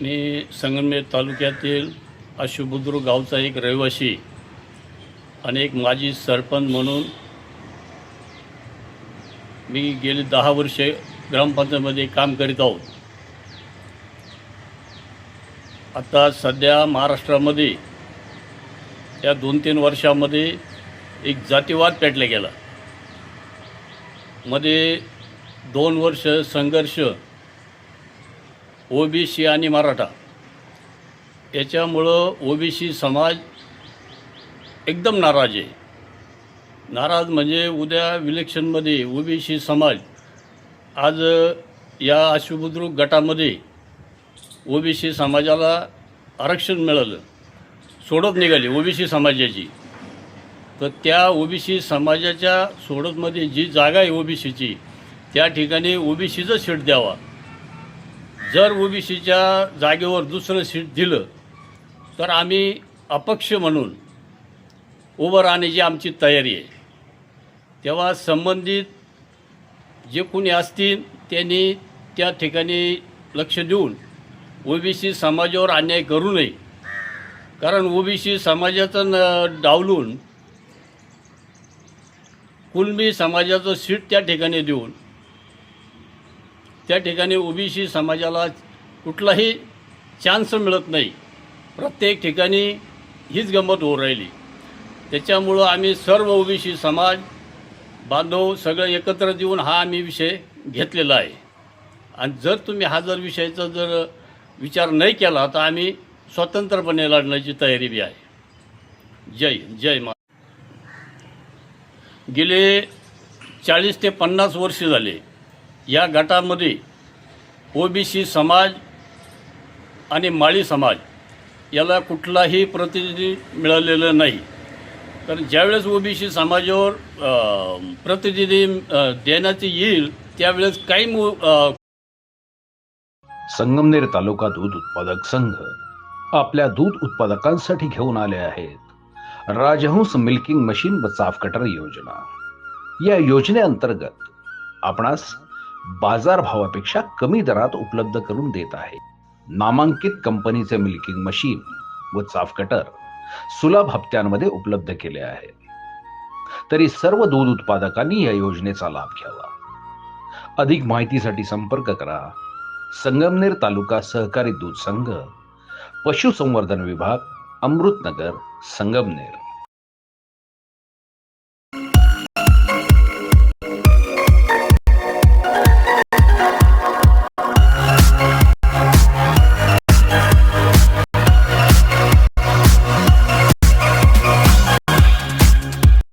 मी संगमनेर तालुक्यातील अशुबुद्रुक गावचा एक रहिवासी आणि एक माजी सरपंच म्हणून मी गेली दहा वर्षे ग्रामपंचायतमध्ये काम करीत आहोत. आता सध्या महाराष्ट्रामध्ये या दोन तीन वर्षामध्ये एक जातीवाद पेटला गेला. मध्ये दोन वर्ष संघर्ष ओबीसी आणि मराठा. याच्यामुळं ओबीसी समाज एकदम नाराज आहे. नाराज म्हणजे उद्या इलेक्शनमध्ये ओबीसी समाज आज या अश्वबुद्रुक गटामध्ये ओबीसी समाजाला आरक्षण मिळालं. सोडत निघाली ओबीसी समाजाची. तर त्या ओबीसी समाजाच्या सोडतमध्ये जी जागा आहे ओबीसीची त्या ठिकाणी ओबीसीचं सीट द्यावा. जर ओबीसीच्या जागेवर दुसरं सीट दिलं तर आम्ही अपक्ष म्हणून उभं राहण्याची आमची तयारी आहे. तेव्हा संबंधित जे कोणी असतील त्यांनी त्या ठिकाणी लक्ष देऊन ओबीसी समाजावर अन्याय करू नये. कारण ओबीसी समाजाचं न डावलून कुणबी समाजाचं सीट त्या ठिकाणी देऊन त्या ठिकाणी ओबीसी समाजाला कुठलाही चान्स मिळत नाही. प्रत्येक ठिकाणी हीच गंमत होऊ राहिली. त्याच्यामुळं आम्ही सर्व ओबीसी समाज बांधव सगळं एकत्र देऊन हा आम्ही विषय घेतलेला आहे. आणि जर तुम्ही हा जर विषयाचा जर विचार नाही केला तर आम्ही स्वतंत्रपणे लढण्याची तयारी बी आहे. जय जय मा गेले चाळीस ते पन्नास वर्ष झाले. या गटामध्ये ओबीसी समाज आणि माळी समाज याला कुठलाही प्रतिनिधी मिळालेलं नाही. कारण ज्यावेळेस ओबीसी समाजावर प्रतिनिधी देण्यात येईल त्यावेळेस काही मु संगमनेर तालुका दूध उत्पादक संघ आपल्या दूध उत्पादकांसाठी घेऊन आले आहेत. राजहंस मिल्किंग मशीन व चाफ कटर योजना. या योजनेअंतर्गत आपणास बाजार भावापेक्षा कमी दरात उपलब्ध करून देत आहे. नामांकित कंपनीचे मिल्किंग मशीन व चाफ कटर सुलभ हप्त्यांमध्ये उपलब्ध केले आहे. तरी सर्व दूध उत्पादकांनी या योजनेचा लाभ घ्यावा. अधिक माहितीसाठी संपर्क करा. संगमनेर तालुका सहकारी दूध संघ पशुसंवर्धन विभाग अमृतनगर संगमनेर.